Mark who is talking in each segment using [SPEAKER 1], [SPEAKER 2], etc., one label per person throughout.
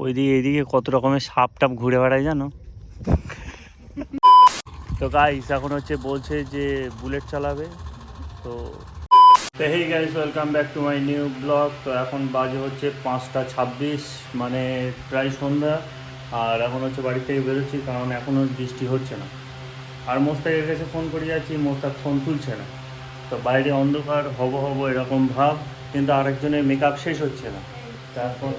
[SPEAKER 1] ওইদিকে, এইদিকে কত রকমের সাপ টাপ ঘুরে বেড়ায় জানো? তো গাইস এখন হচ্ছে বলছে যে বুলেট চালাবে, তো hey guys welcome back to my new blog তো এখন বাজে হচ্ছে পাঁচটা ছাব্বিশ মানে প্রায় সন্ধ্যা। আর এখন হচ্ছে বাড়ি থেকে বেরোচ্ছি, কারণ এখনও বৃষ্টি হচ্ছে না। আর মোস্তাকের কাছে ফোন করে যাচ্ছি, মোস্তাক ফোন তুলছে না। তো বাইরে অন্ধকার, হব হব এরকম ভাব, কিন্তু আরেকজনের মেকআপ শেষ হচ্ছে না। তারপর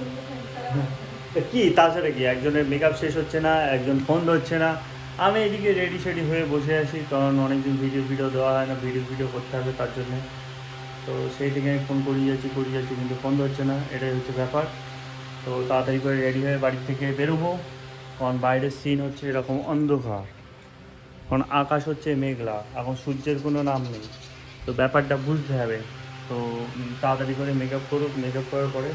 [SPEAKER 1] কি? তাছাড়া কি? একজনের মেকআপ শেষ হচ্ছে না, একজন ফোন ধরছে না। আমি এদিকে রেডি সেডি হয়ে বসে আছি, কারণ অনেকদিন ভিডিও ভিডিও দেওয়া হয় না ভিডিও ভিডিও করতে হবে তার জন্যে। তো সেই থেকে আমি ফোন করিয়ে যাচ্ছি করিয়ে যাচ্ছি, কিন্তু ফোন ধরছে না, এটাই হচ্ছে ব্যাপার। তো তাড়াতাড়ি করে রেডি হয়ে বাড়ি থেকে বেরোবো। কারণ বাইরের সিন হচ্ছে এরকম অন্ধকার। কারণ আকাশ হচ্ছে মেঘলা, এখন সূর্যের কোনো নাম নেই। তো ব্যাপারটা বুঝতে হবে। তো তাড়াতাড়ি করে মেকআপ করুক মেকআপ করার পরে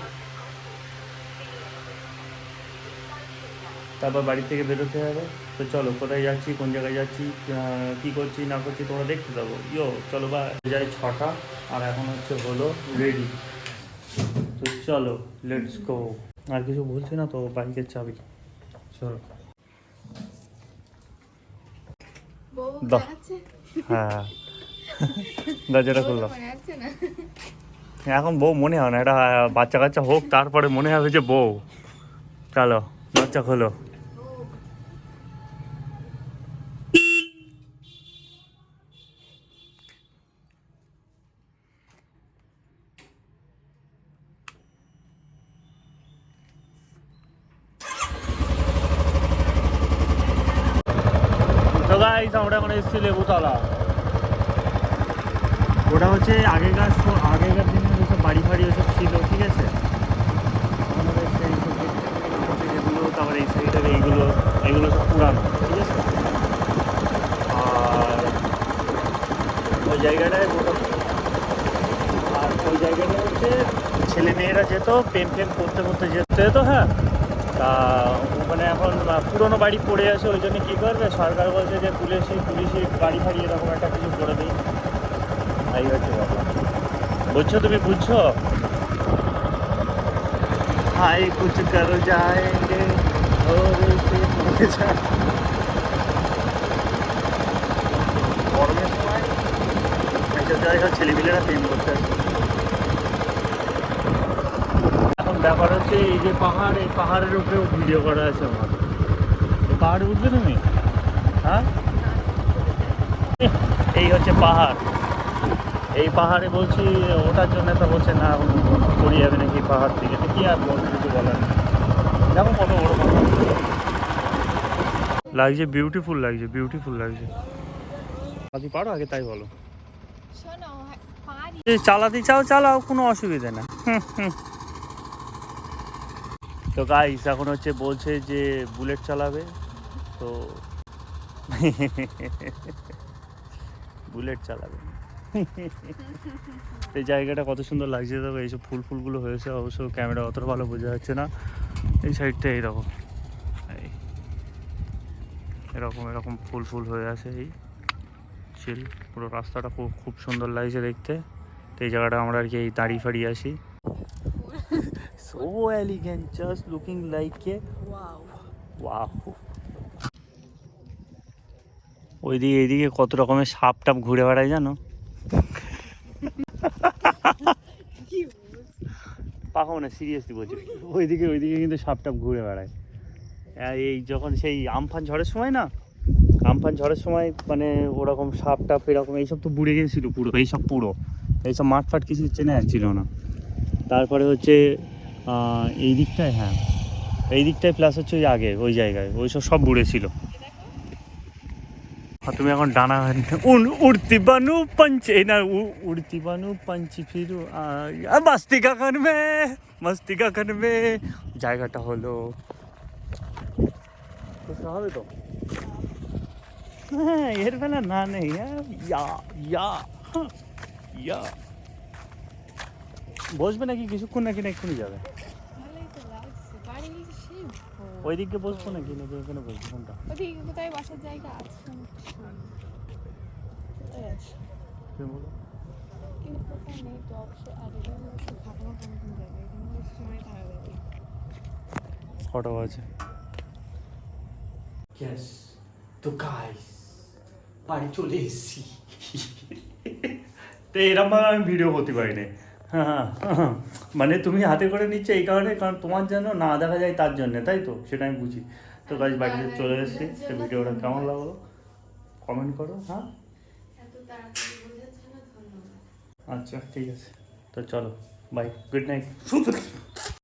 [SPEAKER 1] তারপর বাড়ি থেকে বেরোতে হবে। তো চলো কোথায় যাচ্ছি কোন জায়গায় যাচ্ছি কি করছি না করছি তোমরা দেখতে দেবো ইয়ো চলো বা যাই ছটা আর এখন হচ্ছে হলো রেডি তো চলো লেটস গো আর কিছু বলছি না তো বাইকের চাবি। চলো। হ্যাঁ। দরজাটা খুললাম। এখন বউ মনে হয় না এটা বাচ্চা কাচ্চা হোক তারপরে মনে হবে যে বউ। চলো বাচ্চা খোলো। তো গাইস আমরা এখন এসেছি লেবুতলা। ওটা হচ্ছে আগেকার আগেকার দিনের যেসব বাড়ি ফাড়ি ওসব ছিল, ঠিক আছে? আমাদের সেই যেগুলো তারপরে এই সাইডের এইগুলো, এগুলো সব পুরানো, ঠিক আছে? আর ওই জায়গাটায় আর ওই জায়গাটা হচ্ছে ছেলে মেয়েরা যেত প্রেম প্রেম করতে করতে যেতে, যেত হ্যাঁ? তা ওখানে এখন পুরনো বাড়ি পড়ে আছে, ওই জন্য কী করবে? সরকার বলছে যে পুলিশি পুলিশে গাড়ি ফাড়ি এরকম একটা কিছু করে দিই। তাই হচ্ছে ব্যাপার। বুঝছ তুমি, বুঝছ? হাই কুছ কর যায়। গরমের সময় একটা জায়গা ছেলেমেলেরা প্রেম করতে আসে। ব্যাপার হচ্ছে এই যে পাহাড় এই পাহাড়ের উপরেও ভিডিও করা আছে আমার। পাহাড়ে উঠবে তুমি? হ্যাঁ? এই হচ্ছে পাহাড়। এই পাহাড়ে বলছি ওটার জন্য তো বলছে না পড়ে যাবে নাকি পাহাড় থেকে। তো কি আর বলতে কিছু বলার দেখো কত বড় পাহাড়। লাগছে বিউটিফুল লাগছে বিউটিফুল লাগছে। আপনি পারো আগে তাই বলো। চালাতে চাও চালাও কোনো অসুবিধা না হুম, হুম। তো গাইস এখন হচ্ছে বলছে যে বুলেট চালাবে, তো বুলেট চালাবে। এই জায়গাটা কত সুন্দর লাগছে, দেখো এইসব ফুল ফুলগুলো হয়েছে, অবশ্য ক্যামেরা অতটা ভালো বোঝা যাচ্ছে না। এই সাইডটা এইরকম এই এরকম এরকম ফুল ফুল হয়ে আছে এই চিল পুরো রাস্তাটা খুব খুব সুন্দর লাগছে দেখতে। তো এই জায়গাটা আমরা আর কি এই দাঁড়িয়ে ফাড়িয়ে আসি so elegant just looking like a wow ওইদিকে এইদিকে কত রকমের সাপ টাপ ঘুরে বেড়ায় জানো? পাকাও না সিরিয়াসলি বলছি। ওইদিকে ওইদিকে কিন্তু সাপ টাপ ঘুরে বেড়ায়। এই যখন সেই আমফান ঝড়ের সময় না আমফান ঝড়ের সময় মানে ওরকম সাপ টাপ এরকম এইসব তো বুড়ে গেছিল পুরো এইসব পুরো। এইসব মাঠ ফাট কিছু চেনে ছিল না। তারপরে হচ্ছে এই দিকটায় হ্যাঁ। এই দিকটায় প্লাস হচ্ছে ওই আগে ওই জায়গায়। ওই সব সব বুড়ে ছিল। আর তুমি এখন ডানা উন- উড়তি বানু পঞ্চে না উ- উড়তি বানু পঞ্চি ফিরু মস্তিকা মে মস্তিকা খান জায়গাটা হলো হবে তো? হ্যাঁ এর বেলা না নেই হ্যাঁ। ইয়া ইয়া হ্যাঁ, ইয়া। বসবে নাকি কিছুক্ষণ নাকি না এক্ষুনি যাবে। ওই দিকে বসবো নাকি নাকি এখানে বসবো কোনটা
[SPEAKER 2] ওদিকে কোথায় বসার আছে?
[SPEAKER 1] কটা তো গাইস বাড়ি চলে এসেছি তো এরকম আমি ভিডিও করতে পারি না। মানে তুমি হাতে করে নিচ্ছে এই কারণে কারণ তোমার জন্য না দেখা যায় তার জন্য তাই তো? সেটা আমি বুঝি। তো কাজ বাড়িতে চলে এসেছি সে ভিডিওটা কেমন লাগল? কমেন্ট করো হ্যাঁ? আচ্ছা ঠিক আছে। তো চলো বাই গুড নাইট